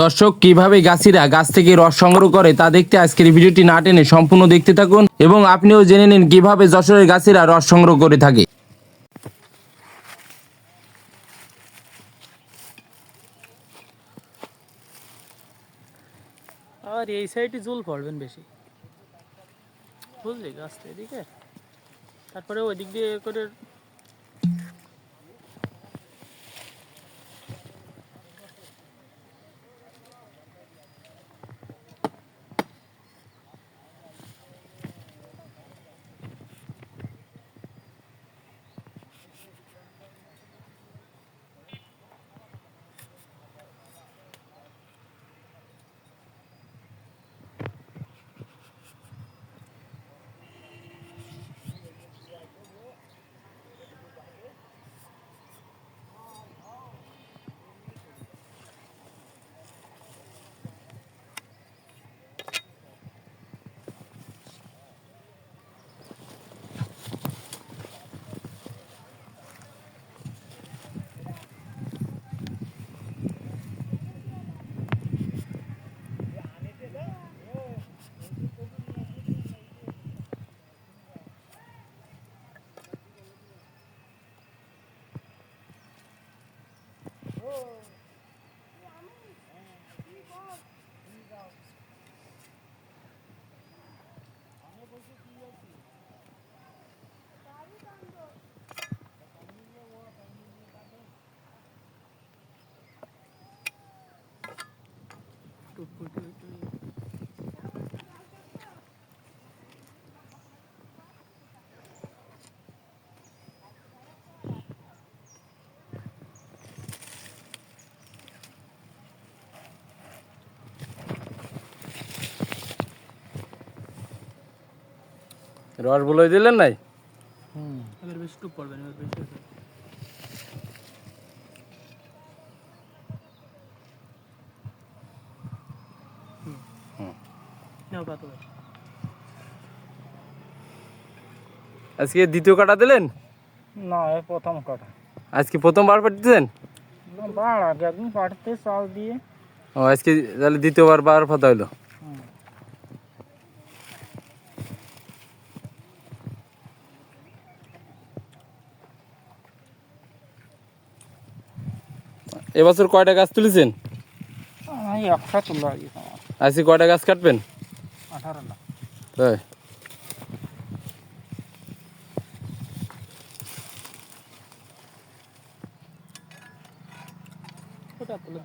দর্শক, কীভাবে গাছিরা গাছ থেকে রস সংগ্রহ করে তা দেখতে আজকের ভিডিওটি না টেনে সম্পূর্ণ দেখতে থাকুন এবং আপনিও জেনে নিন কীভাবে যশোরের গাছিরা রস সংগ্রহ করে থাকে। আর এই সাইডে জল পড়বেন বেশি। বুঝলি, গাছটা এদিকে। তারপরে ওই দিক দিয়ে করে রস বলে দিলেন নাই? এবার বেশি টুপ পড়বেন এবার বেশি নাও আজকে দ্বিতীয় কাটা দিলেন? না এ প্রথম কাটা। আজকে প্রথমবার পাঠিয়েছেন? না বাড় আগে একদিন পাঠতে চাল দিয়ে। ও আজকে তাহলে দ্বিতীয়বার বার ফাতা হইল। এবছর কয়টা গাছ তুলেছেন? একটা তুলে আজকে কয়টা গাছ কাটবেন? होय कुठं आपलं